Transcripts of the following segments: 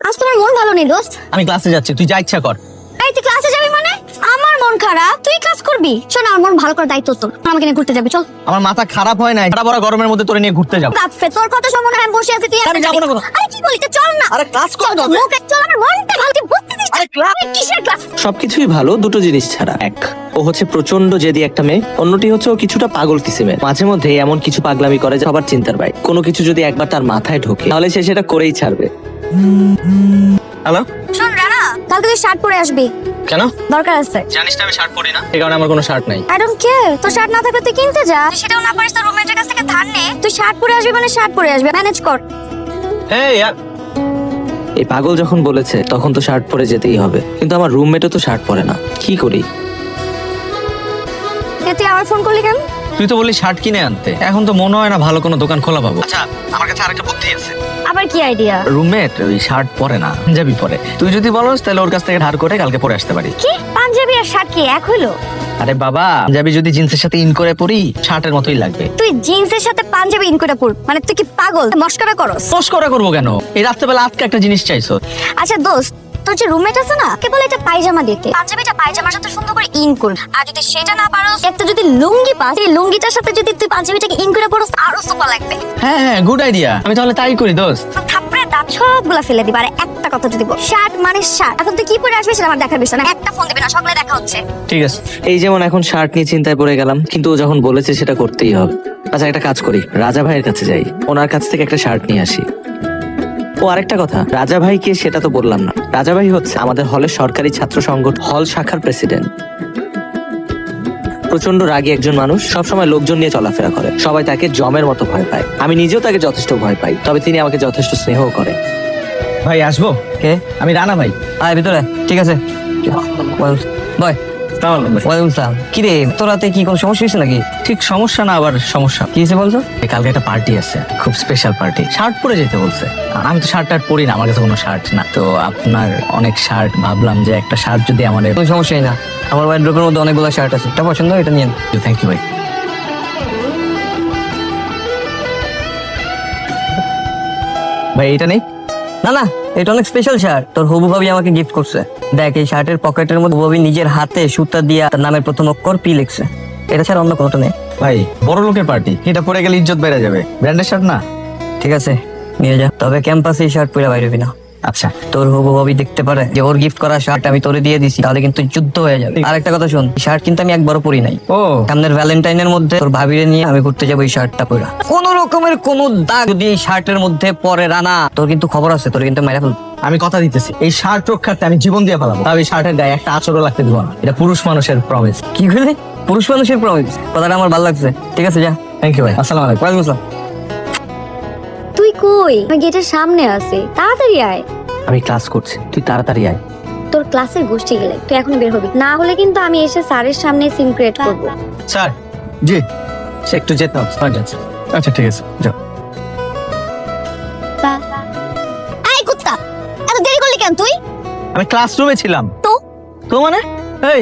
আজ তোমার মন ভালো নেই দোস্ত। আমি ক্লাসে যাচ্ছি তুই যা ইচ্ছা কর। এই তুই ক্লাসে মানে খারাপ? তুই ক্লাস করবি? শোন আমার মন ভালো করার দায়িত্ব তোর। আমাকে নিয়ে ঘুরতে যাবি চল। আমার মাথা খারাপ হয় না সারা বড় গরমের মধ্যে তোরে নিয়ে ঘুরতে যাব। বাপরে তোর কথা শুনে মনে হয়? আমি বসে আছি তুই আমি যাব না আরে কি বলিস? চল না। আরে ক্লাস চল করতে হবে। মুখ চল আমার মনটা ভালো তুই বুঝতে দিস আরে ক্লাস কিসের ক্লাস সবকিছুই ভালো দুটো জিনিস ছাড়া। এক ও হচ্ছে প্রচণ্ড জেদি একটা মেয়ে। অন্যটি হচ্ছে ও কিছুটা পাগল কিসিমের। মাঝে মধ্যে এমন কিছু পাগলামি করে যে সবার চিন্তার বাইরে। কোনো কিছু যদি একবার তার মাথায় ঢোকে তাহলে সে সেটা করেই ছাড়বে। হ্যালো শোন রানা কালকে তুই শার্ট পরে আসবি। কেন? দরকার আছে। জানিস না আমি শার্ট পরি না। এই কারণে আমার কোনো শার্ট নাই। আই ডোন্ট কেয়ার তোর শার্ট না থাকলে তুই কিনতে যা। তুই সেটাও না পারিস তোর রুমমেটের কাছ থেকে ধার নে। তুই শার্ট পরে আসবি মানে শার্ট পরে আসবি ম্যানেজ কর। এই ইয়ার এই পাগল যখন বলেছে তখন তো শার্ট পরে যেতেই হবে। কিন্তু আমার রুমমেটও তো শার্ট পরে না। কি করি? এ তুই আবার ফোন করলি কেন? তুই তো বললি শার্ট কিনে আনতে। এখন তো মনে হয় না ভালো কোনো দোকান খোলা পাবো। আচ্ছা আমার কাছে আরেকটা বুদ্ধি আছে। আবার কি আইডিয়া রুমমেট ওই শার্ট পরে না পাঞ্জাবি পরে। তুই যদি বলস তাহলে ওর কাছ থেকে ধার করে কালকে পরে আসতে পারি। কি? পাঞ্জাবি আর শার্ট কি এক হইল? আরে বাবা পাঞ্জাবি যদি জিন্সের সাথে ইন করে পরি শার্টের মতোই লাগবে। তুই জিন্সের সাথে পাঞ্জাবি ইন করে পর মানে তুই কি পাগল? মস্করা করস? পোস্ট করা করব কেন? এই রাত্রেবেলা আজকে একটা জিনিস চাইছো। আচ্ছা দোস্ত তোর যে রুমমেট আছে না কেবল একটা পায়জামা দিতে পাঞ্জাবিটা পায়জামার সাথে সুন্দর করে ইন কর। আর যদি সেটা না পারোস একটা যদি লুঙ্গি পাস এই লুঙ্গিটার সাথে যদি তুই পাঞ্জাবিটাকে ইন করে পরোস আরও সুপার লাগবে। হ্যাঁ হ্যাঁ গুড আইডিয়া আমি তাহলে তাই করি দোস্ত। থাপড়ে দাঁত সবগুলা ফেলে দিবা আর একটা কথা যদি বল শার্ট মানে শার্ট এখন তুই কি পরে আসবি সেটা আমার দেখার বিষয় না একটা ফোন দিবি না সকালে দেখা হচ্ছে। ঠিক আছে। এই যেমন এখন শার্ট নিয়ে চিন্তায় পড়ে গেলাম কিন্তু ও যখন বলেছে সেটা করতেই হবে। আচ্ছা একটা কাজ করি রাজা ভাইয়ের কাছে যাই। ওনার কাছ থেকে একটা শার্ট নিয়ে আসি। ও আরেকটা কথা রাজা ভাই কে সেটা তো বললাম না। রাজা ভাই হচ্ছে আমাদের হলের সরকারি ছাত্র সংগঠন হল শাখার প্রেসিডেন্ট। প্রচণ্ড রাগী একজন মানুষ সবসময় লোকজন নিয়ে চলাফেরা করে। সবাই তাকে জমের মতো ভয় পায়। আমি নিজেও তাকে যথেষ্ট ভয় পাই তবে তিনি আমাকে যথেষ্ট স্নেহ করে। ভাই আসব? কে? আমি রানা ভাই। আয় ভিতরে। ঠিক আছে। বয়। ওয়ালাইকুম সালাম কি রে তোর রাতে কি কোনো সমস্যা হয়েছে নাকি? ঠিক সমস্যা না আবার সমস্যা। কি হয়েছে বলতো? কালকে একটা পার্টি আছে খুব স্পেশাল পার্টি শার্ট পরে যেতে বলছে। আমি তো শার্ট টার্ট পরি না আমার কাছে কোনো শার্ট না। তো আপনার অনেক শার্ট ভাবলাম যে একটা শার্ট যদি আমাদের কোনো সমস্যাই না। আমার ওয়াইড্রোপের মধ্যে অনেকগুলো শার্ট আছে। এটা পছন্দ এটা নিয়ে থ্যাংক ইউ ভাই। ভাই এটা নেই? না না এটা অনেক স্পেশাল শার্ট তোর হবু ভাবি আমাকে গিফট করছে। দেখ এই শার্টের পকেটের মধ্যে ভাবি নিজের হাতে সুতা দিয়ে তার নামের প্রথম অক্ষর পি লিখছে। এটা ছাড়া অন্য কোনোটা নেই। ভাই বড় লোকের পার্টি এটা পরে গেলে ইজ্জত বেড়ে যাবে। ব্র্যান্ডের শার্ট না? ঠিক আছে নিয়ে যা। তবে ক্যাম্পাসে এই শার্ট পরে বাইরে না। আচ্ছা তোর হবু ভাবি দেখতে পারে যে ওর গিফট করা শার্ট আমি তোরে দিয়ে দিছি তাহলে কিন্তু যুদ্ধ হয়ে যাবে। আর একটা কথা শোন শার্ট কিন্তু আমি একবারও পরি নাই। ও। সামনের ভ্যালেন্টাইনের মধ্যে তোর ভাবিরে নিয়ে আমি ঘুরতে যাব এই শার্টটা পরা কোন রকমের কোন দাগ যদি এই শার্টের মধ্যে পরে রানা তোর কিন্তু খবর আছে তোর কিন্তু মেরে ফেলব। আমি কথা দিতেছি এই শার্ট রক্ষার্থে আমি জীবন দিয়ে ফেলাবো তবে এই শার্টের গায়ে একটা আচরও লাগতে দিব না। এটা পুরুষ মানুষের প্রমিস কি করলে পুরুষ মানুষের প্রমিস কথাটা আমার ভালো লাগছে। ঠিক আছে যা। থ্যাংক ইউ ভাই। আসসালামু আলাইকুম। ওয়ালাইকুম আসসালাম। তুই কই? আমি গেটের সামনে আছি। তাড়াতাড়ি আয়। আমি ক্লাস করছি। তুই তাড়াতাড়ি আয়। তোর ক্লাসের গোষ্ঠী গেলে তুই এখন বের হবি। না হলে কিন্তু আমি এসে স্যারের সামনে সিম ক্রিয়েট করব। স্যার জি। সে একটু যেতে হবে emergency। আচ্ছা ঠিক আছে যাও। এই কুত্তা এত দেরি করলি কেন তুই? আমি ক্লাসরুমে ছিলাম। তো? তো মানে? এই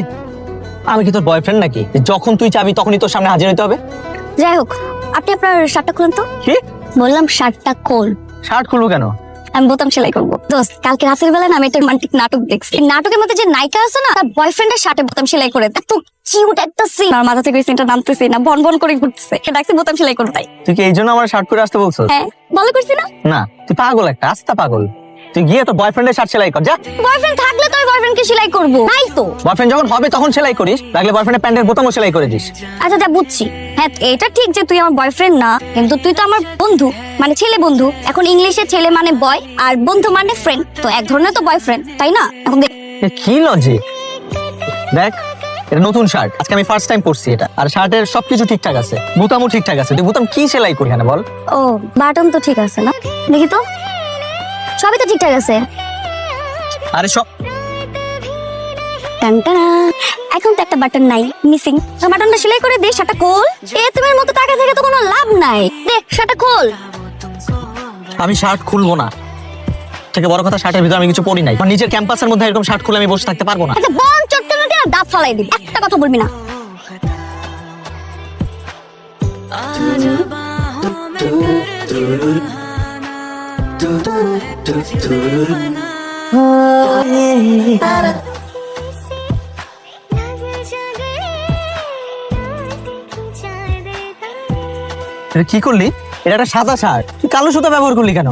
আমি কি তোর বয়ফ্রেন্ড নাকি? যখন তুই চাবি তখনই তোর সামনে হাজির হতে হবে? যাই হোক আপনি আপনার শার্টটা খুলুন তো। কি? বললাম শার্টটা খোল। শার্ট খুলবো কেন? আমি বোতাম সেলাই করব। দোস্ত কালকে রাতের বেলা না আমি একটা রোমান্টিক নাটক দেখছি। নাটকের মধ্যে যে নায়িকা আছে না তার বয়ফ্রেন্ডের শার্টে বোতাম সেলাই করে এত কিউট একটা সিন আমার মাথা থেকে সিনটা নামতেছে না বন বন করে ঘুরতেছে। ডাকছে বোতাম সেলাই করতে তাই। তুই কি এই জন্য আমার শার্ট পরে আসতে বলছো? হ্যাঁ ভালো করছি না? না তুই পাগল একটা আস্তা পাগল। তুই গিয়ে তোর বয়ফ্রেন্ডের শার্ট সেলাই কর যা। বয়ফ্রেন্ড থাকলে তো বয়ফ্রেন্ডকে সেলাই করব। নাই তো। বয়ফ্রেন্ড যখন হবে তখন সেলাই করিস লাগলে বয়ফ্রেন্ডের প্যান্টের বোতামও সেলাই করে দিস। আচ্ছা যা বুঝছি। হ্যাঁ এটা ঠিক যে তুই আমার বয়ফ্রেন্ড না কিন্তু তুই তো আমার বন্ধু। মানে ছেলে বন্ধু। এখন ইংলিশে ছেলে মানে বয় আর বন্ধু মানে ফ্রেন্ড তো এক ধরনের তো বয়ফ্রেন্ড তাই না? এখন দেখ। কি লজিক দেখ এটা নতুন শার্ট আজকে আমি ফার্স্ট টাইম পরছি এটা। আর শার্টের সবকিছু ঠিকঠাক আছে। বোতামও ঠিকঠাক আছে। তুই বোতাম কি সেলাই করি এখানে বল? ও বাটন তো ঠিক আছে না? দেখি তো। সবই তো ঠিকঠাক আছে। আরে সব টানটানা। এখন তো একটা বাটন নাই মিসিং বাটনটা সেলাই করে দে সেটা খোল। এ তোমার মতো টাকা থেকে তো কোনো লাভ নাই। দেখ সেটা খোল। আমি শার্ট খুলবো না। থেকে বড় কথা শার্টের ভিতরে আমি কিছু পরি নাই। নিজের ক্যাম্পাসের মধ্যে এরকম শার্ট খুলে আমি বসে থাকতে পারব না। আচ্ছা, বন দাঁত দিবি। একটা কথা বলবি না। কি করলি? এটা একটা সাদা শার্ট। তুই কালো সুতা ব্যবহার করলি কেন?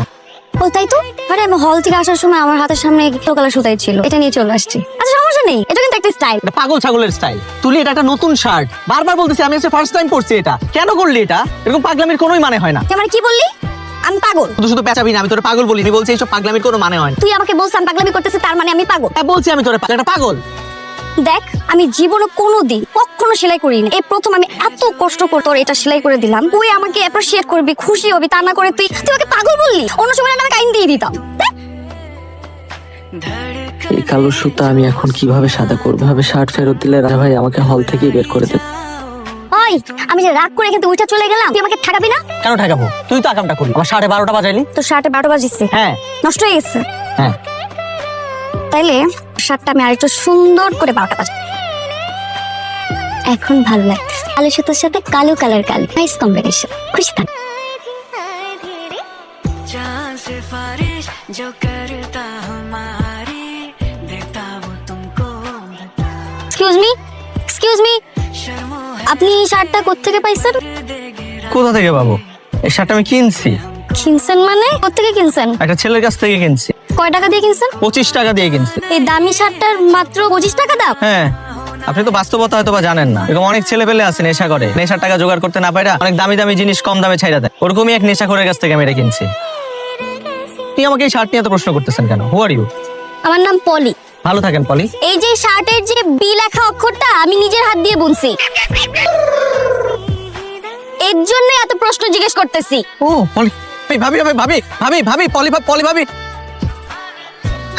ও তাই তো? আরে আমি হল থেকে আসার সময় আমার হাতের সামনে কালার সুতাই ছিল। এটা নিয়ে চলে আসছি। আচ্ছা সমস্যা নেই। এটা কিন্তু একটা স্টাইল এটা পাগল ছাগলের স্টাইল তুই এটা একটা নতুন শার্ট। বারবার বলতেছি আমি ফার্স্ট টাইম পরছি এটা। কেন করলি এটা? এরকম পাগলামির কোনোই মানে হয় না। তুই আমার কি বললি? আমি পাগল। শুধু শুধু পেঁচাবি না আমি তোর পাগল বলিনি। বলছি এইসব পাগলামির কোনো মানে হয় না। তুই আমাকে বলছিস আমি পাগলামি করতেছি তার মানে আমি পাগল। হ্যাঁ বলছি আমি তোর একটা পাগল। দেখ আমি জীবনে কোনো কোনোদিন কখনো সেলাই করিনি। এই প্রথম আমি এত কষ্ট করে তোর এটা সেলাই করে দিলাম। তুই আমাকে অ্যাপ্রিসিয়েট করবি খুশি হবি তা না করে তুই তুই আমাকে পাগল বললি? অন্য সময় আমি কাইন দিয়ে দিতাম। এই কালো সুতা আমি এখন কীভাবে সাদা করব? ভাবে শার্ট ফেরত দিলে রাজা ভাই আমাকে হল থেকে বের করে দেবে। ওই আমি যে রাগ করে এখান থেকে উঠে চলে গেলাম তুই আমাকে ঠেকাবি না? কেন ঠেকাবো? তুই তো আকামটা করলি। আমার সাড়ে বারোটা বাজাইলি তো শার্টে বারোটা বাজিচ্ছে হ্যাঁ। নষ্ট হয়ে গেছে। হ্যাঁ। তাইলে শার্টটা আমি আরেকটু সুন্দর করে বারোটা বাজাবো এখন ভালো লাগতেছে কালো সুতোর সাথে কালো কালার কালো নাইস কম্বিনেশন খুশি থাক जहाँ सिफारिश जो करता हमारी देता वो तुमको बता এক্সকিউজ মি এক্সকিউজ মি शर्मो আপনি এই শার্টটা কোত্থেকে পাইছেন কোথা থেকে পাবো এই শার্টটা আমি কিনছি কিনছেন মানে কোত্থেকে কিনছেন একটা ছেলের কাছ থেকে কিনছি কয় টাকা দিয়ে কিনছেন? পঁচিশ টাকা দিয়ে কিনছি। এই দামি শার্টটার মাত্র পঁচিশ টাকা দাম? হ্যাঁ। আপনি তো বাস্তবতা হয়তো বা জানেন না। এরকম অনেক ছেলে পেলে আছে নেশা করে। নেশার টাকা জোগাড় করতে না পারে অনেক দামি দামি জিনিস কম দামে ছাইরা দেয়। ওরকমই এক নেশা করে কাছ থেকে আমি এটা কিনছি। আপনি আমাকে এই শার্ট নিয়ে এত প্রশ্ন করতেছেন কেন? হু আর ইউ আমার নাম পলি। ভালো থাকেন পলি। এই যে শার্টের যে বি লেখা অক্ষরটা আমি নিজের হাত দিয়ে বুনছি। এর জন্য এত প্রশ্ন জিজ্ঞেস করতেছি। ও পলি। ভাবি ভাবি ভাবি ভাবি ভাবি পলি পলি ভাবি।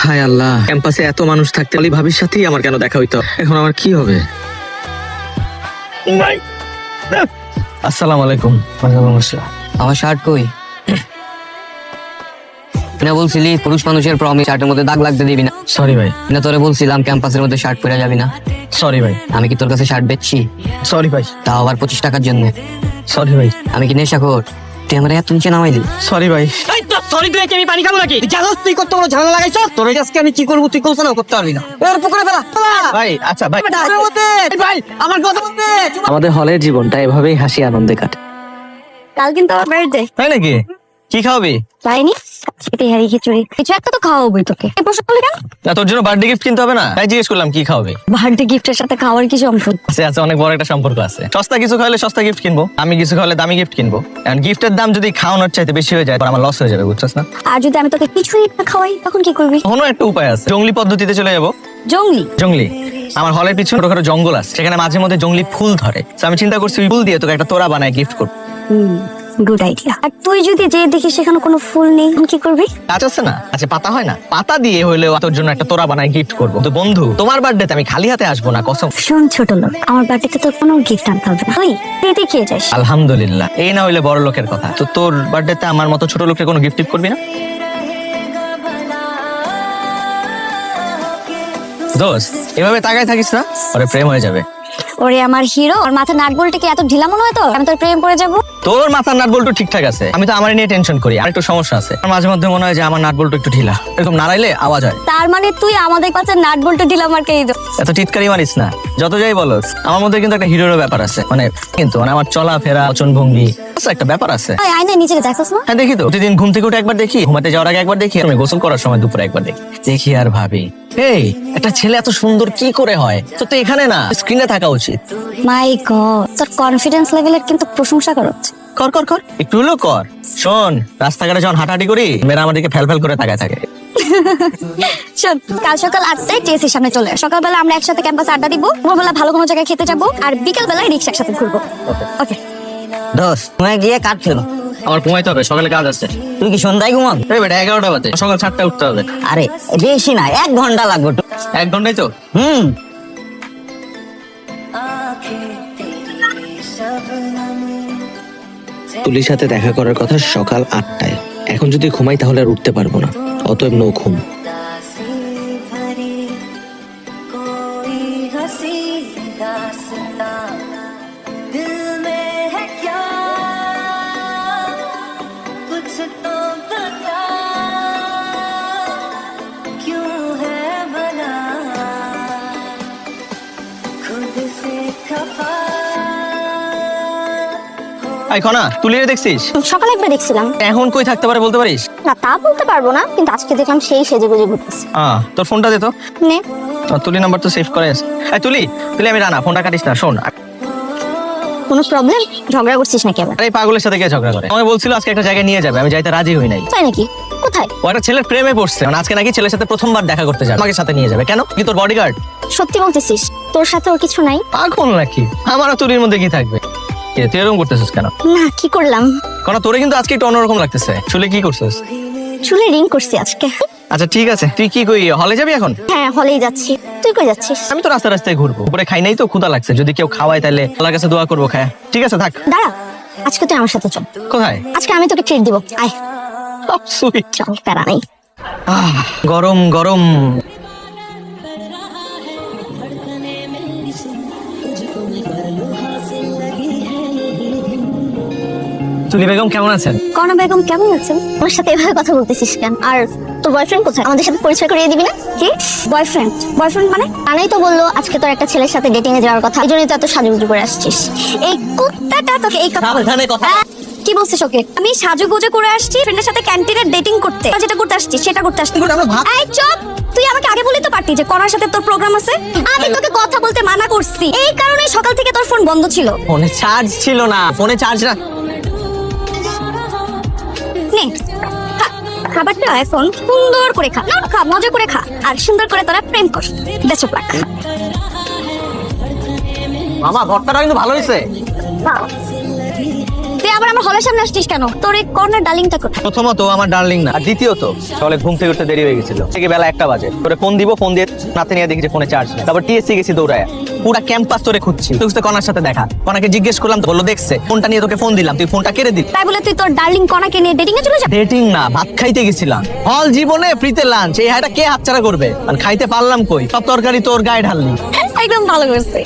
হায় আল্লাহ ক্যাম্পাসে এত মানুষ থাকতে অলি ভাবির সাথেই আমার কেন দেখা হইতো? এখন আমার কি হবে? আসসালামু আলাইকুম আমার শার্ট কই? না বলছিলি পুরুষ মানুষের প্রমিস শার্টের মধ্যে দাগ লাগতে দিবি না। সরি ভাই। না তোরে বলছিলাম ক্যাম্পাসের মধ্যে শার্ট পরে যাবি না। সরি ভাই। আমি কি তোর কাছে শার্ট বেচছি? সরি ভাই। তাও আবার পঁচিশ টাকার জন্য। সরি ভাই। আমি কি নেশা কর তুই আমার এত নিচে নামাইলি সরি ভাই। সরি তুই আমি পানি খাব নাকি? জানাস তুই কত বড় ঝামেলা লাগাইছ? তোর আজকে আমি কি করব তুই করছ না করতে পারবি না। ওর পুকুরে ফেলা ভাই আচ্ছা ভাই। ভাই আমার কথা বলতে আমাদের হলের জীবনটা এভাবেই হাসি আনন্দে কাটে। কাল কিন্তু আমার বার্থডে তাই নাকি? কি খাওয়াবি? তাইনি তেহারি খিচুড়ি। কিছু একটা তো খাওয়াবই তোকে। এই প্রশ্ন করলি কেন? না তোর জন্য বার্থডে গিফট কিনতে হবে না? তাই জিজ্ঞেস করলাম কি খাওয়াবে? বার্থডে গিফটের সাথে খাওয়ার কি সম্পর্ক? আছে আছে অনেক বড় একটা সম্পর্ক আছে। সস্তা কিছু খাওয়ালে সস্তা গিফট কিনবো। আমি কিছু খাওয়ালে দামি গিফট কিনবো। এখন গিফটের দাম যদি খাওয়ানোর চাইতে বেশি হয়ে যায় তখন আমার লস হয়ে যাবে বুঝছস না? আর যদি আমি তোকে কিছুই না খাওয়াই তখন কি করবি? কোনো একটা উপায় আছে। জঙ্গলি পদ্ধতিতে চলে যাব। জঙ্গলি? জঙ্গলি। আমার হলের পিছনে ছোটখাটো জঙ্গল আছে। সেখানে মাঝে মধ্যে জঙ্গলি ফুল ধরে। তো আমি চিন্তা করছি ফুল দিয়ে তোকে একটা তোরা বানায় গিফট করব। গুড আইডিয়া আর তুই যদি যে দেখি সেখানে কোনো ফুল নেই তখন কি করবি? গাছ আছে না? আচ্ছা পাতা হয় না? পাতা দিয়ে হইলেও তোর জন্য একটা তোরা বানায় গিফট করব। তো বন্ধু তোমার বার্থডেতে আমি খালি হাতে আসব না কসম? শোন ছোট লোক আমার বার্থডেতে তোর কোনো গিফট আনতে হবে না। তুই পেতে খেয়ে যাস। আলহামদুলিল্লাহ। এই না হইলে বড় লোকের কথা। তো তোর বার্থডেতে আমার মতো ছোট লোকের কোনো গিফট করবি না? দোস্ত এভাবে তাকায় থাকিস না? ওরে প্রেম হয়ে যাবে। ওরে আমার হিরো ওর মাথা নাট বলটা কি এত ঢিলা মনে হয় তো আমি তোর প্রেম করে যাব। তোর মাথার নাট বল্টু ঠিকঠাক আছে। আমি তো আমার নিয়ে টেনশন করি আর একটু সমস্যা আছে। আমার মাঝে মধ্যে মনে হয় যে আমার নাট বল্টু একটু ঢিলা। এরকম নাড়াইলে আওয়াজ হয়। তার মানে তুই আমাদের কাছে নাট বলটা ঢিলা মার্কে দিত এত টিটকারি মারিস না। যত যাই বলো আমার মধ্যে কিন্তু একটা হিরোর ব্যাপার আছে। মানে কিন্তু মানে আমার চলাফেরা বচন ভঙ্গি একটা ব্যাপার আছে। আয়না নিচে দেখছিস না? হ্যাঁ দেখি তো। প্রতিদিন ঘুম থেকে উঠে একবার দেখি ঘুমাতে যাওয়ার আগে একবার দেখি আমি গোসল করার সময় দুপুরে একবার দেখি। দেখি আর ভাবি। এই একটা ছেলে এত সুন্দর কি করে হয়? তো তো এখানে না স্ক্রিনে থাকা উচিত। মাই গড তোর কনফিডেন্স লেভেলের কিন্তু প্রশংসা করা কর কর কর একটু হলেও কর। শোন রাস্তাঘাটে যখন হাঁটাহাঁটি করি মেয়েরা আমাদেরকে ফেল ফেল করে তাকায় থাকে। শোন কাল সকাল আটটায় টিএসির সামনে চলে আয়। সকালবেলা আমরা একসাথে ক্যাম্পাসে আড্ডা দিব ভোরবেলা ভালো কোনো জায়গায় খেতে যাব আর বিকেল বেলায় রিক্সা একসাথে ঘুরবো। ওকে। দোষ তুমি গিয়ে কাট ফেলো আমার ঘুমাইতে হবে সকালে কাজ আছে। তুই কি সন্ধ্যায় ঘুমান এই বেটা এগারোটা বাজে সকাল সাতটা উঠতে হবে। আরে বেশি না এক ঘণ্টা লাগবে এক ঘন্টাই তো? হুম। তুলির সাথে দেখা করার কথা সকাল আটটায়। এখন যদি ঘুমাই তাহলে আর উঠতে পারব না অতএব নো ঘুম। আই কনা তুলিয়ে দেখছিস? সকালে একবার দেখছিলাম। এখন কই থাকতে পারে বলতে পারিস? না তা বলতে পারব না কিন্তু আজকে দেখলাম সেই সেজে গুজে ঘুরতেছে। আহ তোর ফোনটা দে তো। নে। তোর তুলি নাম্বার তো সেভ করে আছে। এই তুলি তুলি আমি রানা ফোনটা কাটিস না শোন। কোনো প্রবলেম ঝগড়া করছিস নাকি আবার? আরে পাগলের সাথে কে ঝগড়া করে? আমি বলছিল আজকে একটা জায়গায় নিয়ে যাবে আমি যাইতে রাজি হই নাই। তাই নাকি? কোথায়? ও একটা ছেলের প্রেমে পড়ছে। মানে আজকে নাকি ছেলের সাথে প্রথমবার দেখা করতে যাবে। আমাকে সাথে নিয়ে যাবে। কেন? কি তোর বডিগার্ড সত্যি বলতেছিস তোর সাথে ওর কিছু নাই। পাগল নাকি? আমার তুলির মধ্যে কি থাকবে? কে, তুই এরকম করতেছিস কেন? না কি করলাম? কারণ তোরে কিন্তু আজকে একটু অন্যরকম লাগতেছে। চুলে কি করছিস? চুলে রিং করছি আজকে। আচ্ছা ঠিক আছে। তুই কি কই হলে যাবি এখন? হ্যাঁ হলেই যাচ্ছি। তুই কই যাচ্ছিস? আমি তো রাস্তা রাস্তায় ঘুরবো। উপরে খাই নাই তো ক্ষুদা লাগছে। যদি কেউ খাওয়ায় তাহলে আল্লাহর কাছে দোয়া করব খায়। ঠিক আছে থাক। দাঁড়া আজকে তুই আমার সাথে চল। কোথায়? আজকে আমি তোকে ট্রিট দিব। আয়। সুইট চল প্যারা নেই। গরম গরম। তুলি বেগম কেমন আছেন? কর্ণা বেগম কেমন আছেন? আমার সাথে এভাবে কথা বলতেছিস কেন? আর তোর বয়ফ্রেন্ড কোথায়? আমাদের সাথে পরিচয় করিয়ে দিবি না? কি? বয়ফ্রেন্ড বয়ফ্রেন্ড মানে? আনাই তো বলল আজকে তোর একটা ছেলের সাথে ডেটিং এ যাওয়ার কথা। এই জন্যই তো এত সাজুগুজু করে আসছিস। এই কুত্তাটা তোকে এই কথা সাবধানে কথা কি বলছিস ওকে? আমি সাজুগুজু করে আসছি ফ্রেন্ডের সাথে ক্যান্টিনে ডেটিং করতে। আর যেটা করতে আসছি সেটা করতে আসছি এই চুপ! তুই আমাকে আগে বলি তো পারতি যে করার সাথে তোর প্রোগ্রাম আছে? আমি তোকে কথা বলতে মানা করছি। এই কারণে সকাল থেকে তোর ফোন বন্ধ ছিল। ফোনে চার্জ ছিল না। ফোনে চার্জ না নে খাবারটা এখন সুন্দর করে খা। না খা মজা করে খা। আর সুন্দর করে তোরা প্রেম কর। বেচো প্লাক মামা ভর্তাটা কিন্তু ভালো হয়েছে। আবার আমার হলের সামনে আসছিস কেন? তোর এই কর্নার ডালিংটা কোথায়? প্রথমত আমার ডার্লিং না আর দ্বিতীয়ত সকালে ঘুম থেকে উঠতে দেরি হয়ে গেছিল। থেকে বেলা একটা বাজে। তোরে ফোন দিব ফোন দিয়ে নাতে নিয়ে দেখি যে ফোনে চার্জ নেই। তারপর টিএসসি গেছি দৌড়ায় পুরা ক্যাম্পাস তোরে খুঁজছি। তুই তো কনার সাথে দেখা। কনাকে জিজ্ঞেস করলাম তো বলল দেখছে ফোনটা নিয়ে তোকে ফোন দিলাম। তুই ফোনটা কেড়ে দিলি? তাই বলে তুই তোর ডার্লিং কনাকে নিয়ে ডেটিং এ চলে যা ডেটিং না ভাত খাইতে গেছিলাম। হল জীবনে ফ্রিতে লাঞ্চ এই হাইটা কে হাতছাড়া করবে? আর খাইতে পারলাম কই? সব তরকারি তোর গায়ে ঢাললি একদম ভালো করছে।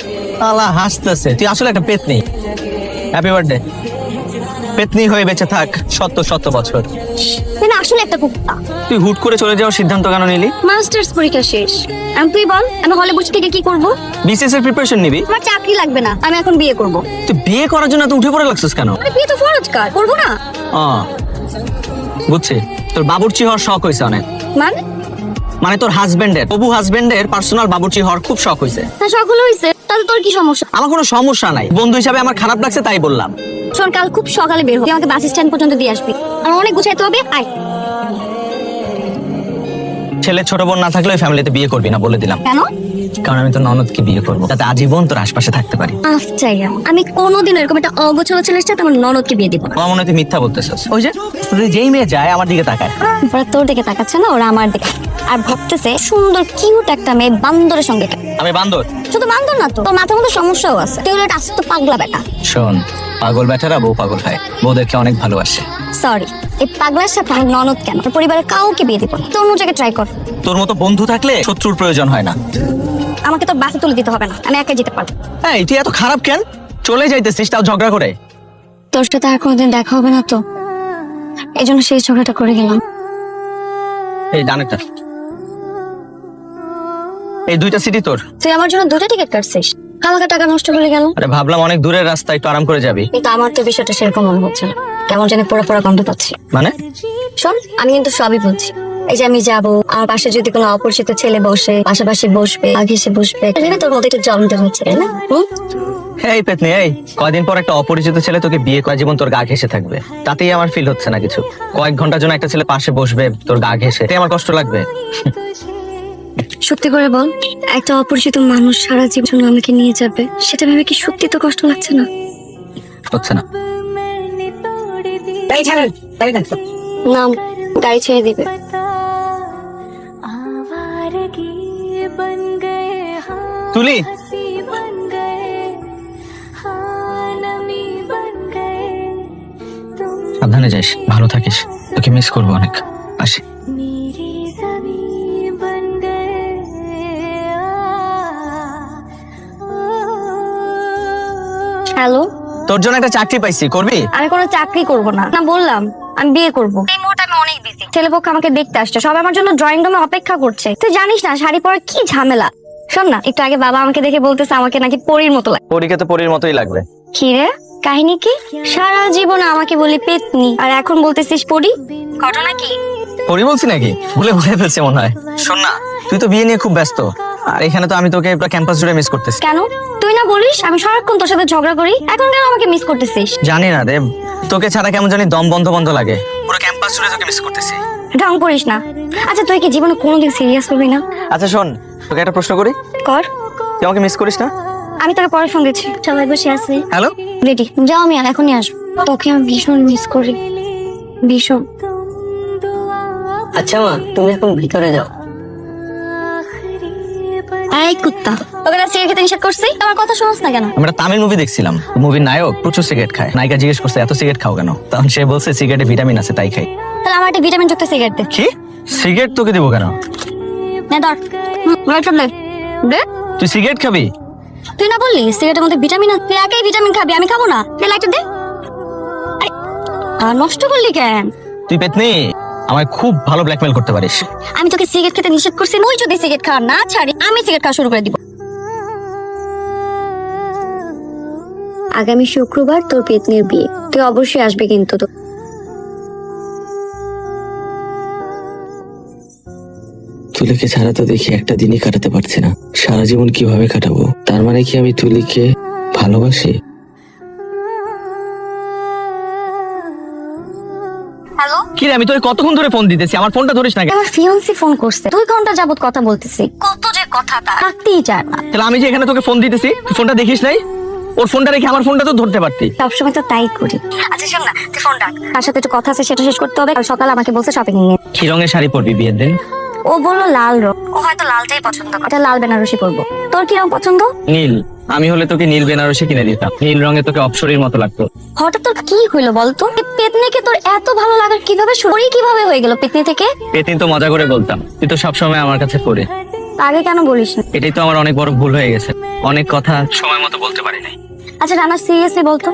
আলা হাসতেছে। তুই আসলে একটা পেত নেই হ্যাপি বার্থডে পেতনি হয়ে বেঁচে থাক শত শত বছর। তুই না আসলে একটা কুত্তা তুই হুট করে চলে যাওয়ার সিদ্ধান্ত কেন নিলি? মাস্টার্স পরীক্ষা শেষ। এখন তুই বল আমি হলে বসে থেকে কি করব? বিসিএস এর প্রিপারেশন নিবি? আমার চাকরি লাগবে না আমি এখন বিয়ে করব। তুই বিয়ে করার জন্য তুই উঠে পড়ে লাগছিস কেন? আরে বিয়ে তো ফরজ কাজ করব না। ও বুঝছি। তোর বাবুর্চি হওয়ার শখ হয়েছে অনেক। মানে? মানে তোর হাজবেন্ডের তবু হাজবেন্ডের পার্সোনাল বাবুর্চি হওয়ার খুব শখ হয়েছে। হ্যাঁ সকল হয়েছে তাহলে তোর কি সমস্যা? আমার কোনো সমস্যা নাই। বন্ধু হিসাবে আমার খারাপ লাগছে তাই বললাম। শোন কাল খুব সকালে বের হবে আমাকে বাস স্ট্যান্ড পর্যন্ত দিয়ে আসবি। আমার অনেক গুছাইতে হবে আয়। ছেলে ছোট বোন না থাকলে ফ্যামিলিতে বিয়ে করবি না বলে দিলাম। কেন? কারণ আমি তো ননদকে বিয়ে করব যাতে আজীবন তোর আশপাশে থাকতে পারি। আফটাইয়া আমি কোনোদিন এরকম একটা অগোছালো ছেলের সাথে আমার ননদকে বিয়ে দিব আমার মনে হয় তুই মিথ্যা বলতেছিস। ওই যে তুই যেই মেয়ে যায় আমার দিকে তাকায়। ওরা তোর দিকে তাকাচ্ছে না ওরা আমার দিকে। আর ভাবতেছে সুন্দর কিউট একটা মেয়ে বান্দরের সঙ্গে। আমি বান্দর? শুধু বান্দর না তো তোর মাথার মধ্যে সমস্যাও আছে। তুই হলো একটা আস্ত পাগলা বেটা। শোন পাগল বেটারা বউ পাগল হয়। বউদেরকে অনেক ভালোবাসে। সরি এই পাগলার সাথে আমার ননদ কেন? তোর পরিবারের কাউকে বিয়ে দিব না। তো অন্য জায়গায় ট্রাই কর। তোর মতো বন্ধু থাকলে শত্রুর প্রয়োজন হয় না। আমাকে তো বাসে তুলে দিতে হবে না। আমি একাই যেতে পারব। এই তুই এত খারাপ কেন? চলে যাইতেছিস তাও ঝগড়া করে। তোর সাথে আর কোনোদিন দেখা হবে না তো? এই জন্য সেই ঝগড়াটা করে গেলাম। এই ডানেরটা। এই দুইটা সিটি তোর। তুই আমার জন্য দুটো টিকিট কাটছিস? আমাকে টাকা নষ্ট করে গেল। আরে ভাবলাম অনেক দূরের রাস্তা একটু আরাম করে যাবি। কিন্তু আমার তো বিষয়টা সেরকম মনে হচ্ছে না। কেমন জানি পোড়া পোড়া গন্ধ পাচ্ছি। মানে? শোন আমি কিন্তু সবই বলছি এই যে আমি যাব আর পাশে যদি কোনো অপরিচিত ছেলে বসে পাশাপাশি বসবে আগে এসে বসবে ভেবে তোর মধ্যে একটু জল দিতে হচ্ছে তাই না? হুম? এই পেতনি এই কয়দিন পর একটা অপরিচিত ছেলে তোকে বিয়ে করা জীবন তোর গা ঘেসে থাকবে। তাতেই আমার ফিল হচ্ছে না কিছু। কয়েক ঘণ্টার জন্য একটা ছেলে পাশে বসবে তোর গা ঘেসে এতে আমার কষ্ট লাগবে। সত্যি করে বল একটা অপরিচিত মানুষ সারা জীবন আমাকে নিয়ে যাবে সেটা ভেবে কি সত্যি তো কষ্ট লাগছে না? হচ্ছে না। না গাড়ি ছেড়ে দিবে। তুলি। সাবধানে যাইস ভালো থাকিস। তোকে মিস করব অনেক। আসি। হ্যালো? তোর জন্য একটা চাকরি পাইছি করবি? আমি কোনো চাকরি করব না। না বললাম আমি বিয়ে করব। এই মুহূর্তে আমি অনেক বিজি ছেলেপক্ষ আমাকে দেখতে আসছে সবাই আমার জন্য ড্রয়িং রুমে অপেক্ষা করছে। তুই জানিস না শাড়ি পরা কি ঝামেলা? শোন না একটু আগে বাবা আমাকে দেখে বলতেছে আমাকে নাকি পরীর মতো লাগে পরীকে তো পরীর মতোই লাগবে। কি রে? কাহিনী কি? সারা জীবন আমাকে বলি পেতনি আর এখন বলতেছিস পড়ি ঘটনা কি? পরি বলছি নাকি? ভুলে ভুলে ফেলছে মনে হয়। শোন না তুই তো বিয়ে নিয়ে খুব ব্যস্ত আর এখানে তো আমি তোকে পুরো ক্যাম্পাস জুড়ে মিস করতেছি। কেন? তুই না বলিস আমি সারাক্ষণ তোর সাথে ঝগড়া করি এখন কেন আমাকে মিস করতেছিস? জানি না দেব তোকে ছাড়া কেমন জানি দম বন্ধ বন্ধ লাগে। পুরো ক্যাম্পাস জুড়ে তোকে মিস করতেছি। ঢং করিস না। আচ্ছা তুই কি জীবনে কোনোদিন সিরিয়াস করবি না? আচ্ছা শোন তোকে একটা প্রশ্ন করি। কর। তুই আমাকে মিস করিস না? আমি তোকে পরে ফোন দিচ্ছি। সবাই বসে আছে হ্যালো রেডি যাও আমি এখনই আসব। তোকে আমি ভীষণ মিস করি। ভীষণ। আচ্ছা মা তুমি এখন ভিতরে যাও। এই কুত্তা। তোকে না সিগারেট খেতে নিষেধ করছি? আমার কথা শুনছ না কেন? আমি তামিল মুভি দেখছিলাম। মুভির নায়ক প্রচুর সিগারেট খায়। নায়িকা জিজ্ঞেস করছে এত সিগারেট খাও কেন? তখন সে বলছে সিগারেটে ভিটামিন আছে তাই খাই। তাহলে আমার একটা ভিটামিন যুক্ত সিগারেট দে। কি? সিগারেট তোকে দিব কেন? নে ধর। লাইটার দে। দে। তুই সিগারেট খাবি? তুই না বললি সিগারেটের মধ্যে ভিটামিন আছে। তুই একাই ভিটামিন খাবি আমি খাব না। তুই লাইটার দে। আর নষ্ট করলি কেন? তুই পেতনি? আমায় খুব ভালো ব্ল্যাকমেল করতে পারিস। আমি তোকে সিগারেট খেতে নিষেধ করছি তুই যদি সিগারেট খাওয়া না ছাড়ি আমি সিগারেট খাওয়া শুরু করে দিব। আগামী শুক্রবার তোর পেতনির বিয়ে। তুই অবশ্যই আসবে কিন্তু তো। তুলিকে ছাড়া তো দেখি একটা দিনই কাটাতে পারছি না। সারা জীবন কীভাবে কাটাবো? তার মানে কি আমি তুলিকে ভালোবাসি? হ্যালো কি রে আমি তোকে কতক্ষণ ধরে ফোন দিতেছি? আমার ফোনটা ধরিস না কেন? আমার ফিয়ন্সি ফোন করছে। দুই ঘণ্টা যাবত কথা বলতেছি। কত যে কথা তার থাকতেই চায় না। তাহলে আমি যে এখানে তোকে ফোন দিতেছি তুই ফোনটা দেখিস নাই? ওর ফোনটা রেখে আমার ফোনটা তো ধরতে পারতি। সবসময় তো তাই করি। আচ্ছা শোন না তুই ফোন রাখ। তার সাথে একটু কথা আছে সেটা শেষ করতে হবে। কাল সকালে আমাকে বলছে শপিং নিয়ে। কি রঙের শাড়ি পরবি বিয়ের দিন? ও বলল লাল রং ও হয়তো লালটাই পছন্দ করে। এটা লাল বেনারসি পরবো। তোর কি রং পছন্দ? নীল। আমি হলে তোকে নীল বেনারসি কিনে দিতাম। নীল রঙে তোকে অপসরীর মতো লাগতো। হঠাৎ তোর কি হইল বলতো পেতনিকে তোর এত ভালো লাগার কীভাবে শুরু কীভাবে হয়ে গেল পেতনি থেকে? পেতিন তো মজা করে বলতাম। তুই তো সবসময় আমার কাছে পড়ে। আগে কেন বলিস না? এটাই তো আমার অনেক বড় ভুল হয়ে গেছে। অনেক কথা সময় মতো বলতে পারি নাই। আচ্ছা রানা সিরিয়াসলি বলতো।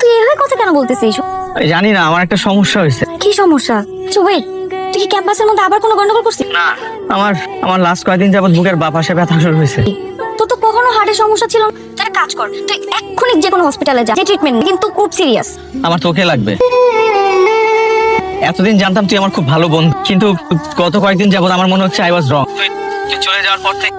তুই এভাবে কথা কেন বলতেছিস আমি জানি না আমার একটা সমস্যা হয়েছে। কি সমস্যা? ওয়েট তুই কি ক্যাম্পাসের মধ্যে আবার কোনো গন্ডগোল করছিস? না আমার আমার লাস্ট কয়েকদিন যাবত বুকের বা পাশে ব্যথা শুরু হয়েছে। তোর তো কখনো হার্টের সমস্যা ছিল তুই কাজ কর, তুই এক্ষুনি যে কোনো হসপিটালে যা। ট্রিটমেন্ট কিন্তু খুব সিরিয়াস আমার তোকে লাগবে। এতদিন জানতাম তুই আমার খুব ভালো বন্ধু, কিন্তু গত কয়েকদিন যাবত আমার মনে হচ্ছে আই ওয়াজ রং তুই চলে যাওয়ার পর থেকে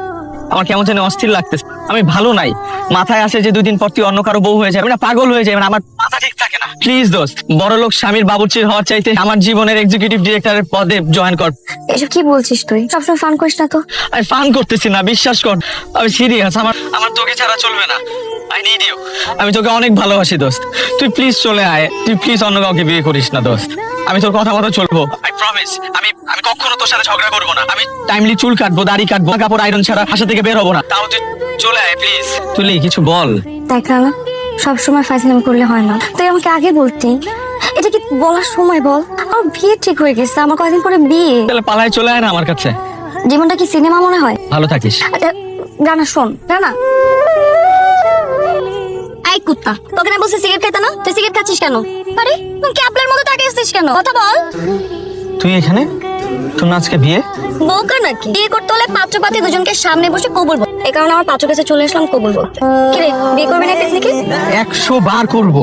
আমার কেমন যেন অস্থির লাগতেছে। আমি ভালো নাই। মাথায় আসে যে দুই দিন পর তুই অন্য কারও বউ হয়ে যাবে। না পাগল হয়ে যাবে আমার মাথা ঠিক থাকে না। প্লিজ দোস্ত বড় লোক স্বামীর বাবুর্চির হওয়ার চাইতে আমার জীবনের এক্সিকিউটিভ ডিরেক্টরের পদে জয়েন কর। এসব কি বলছিস তুই? সবসময় ফান করিস না তো? আমি ফান করতেছি না বিশ্বাস কর। আমি সিরিয়াস আমার আমার তোকে ছাড়া চলবে না। আই নিড ইউ আমি তোকে অনেক ভালোবাসি দোস্ত। তুই প্লিজ চলে আয়। তুই প্লিজ অন্য কাউকে বিয়ে করিস না দোস্ত। আমি তোর কথা মতো চলবো। আই প্রমিস আমি আমি কখনো তোর সাথে ঝগড়া করব না। আমি টাইমলি চুল কাটবো দাড়ি কাটবো কাপড় আয়রন ছাড়া বাসা থেকে বের হব না। তাও তুই চলে আয় প্লিজ তুলি কিছু বল। দেখ রানা সবসময় ফাইজলামি করলে হয় না। তুই আমাকে আগে বলতি এটা কি বলার সময় বল? আমার বিয়ে ঠিক হয়ে গেছে আমার কয়েকদিন পরে বিয়ে। তাহলে পালায় চলে আয় না আমার কাছে। জীবনটা কি সিনেমা মনে হয়? ভালো থাকিস। আচ্ছা, রানা শোন রানা। এই কুত্তা তোকে না বলছে সিগারেট খেতে না? তুই সিগারেট খাচ্ছিস কেন? আরে তুই ক্যাবলার মতো তাকিয়ে আসছিস কেন? কথা বল। তুই এখানে? তোর আজকে বিয়ে? বোকা নাকি? বিয়ে করতে হলে পাত্র পাতি দুজনকে সামনে বসে কবুল বল এই কারণে আমার পাঁচু কাছে চলে আসলাম কবুল বলতে। কিরে বিয়ে করবে না পিকনিকে? একশো বার করব।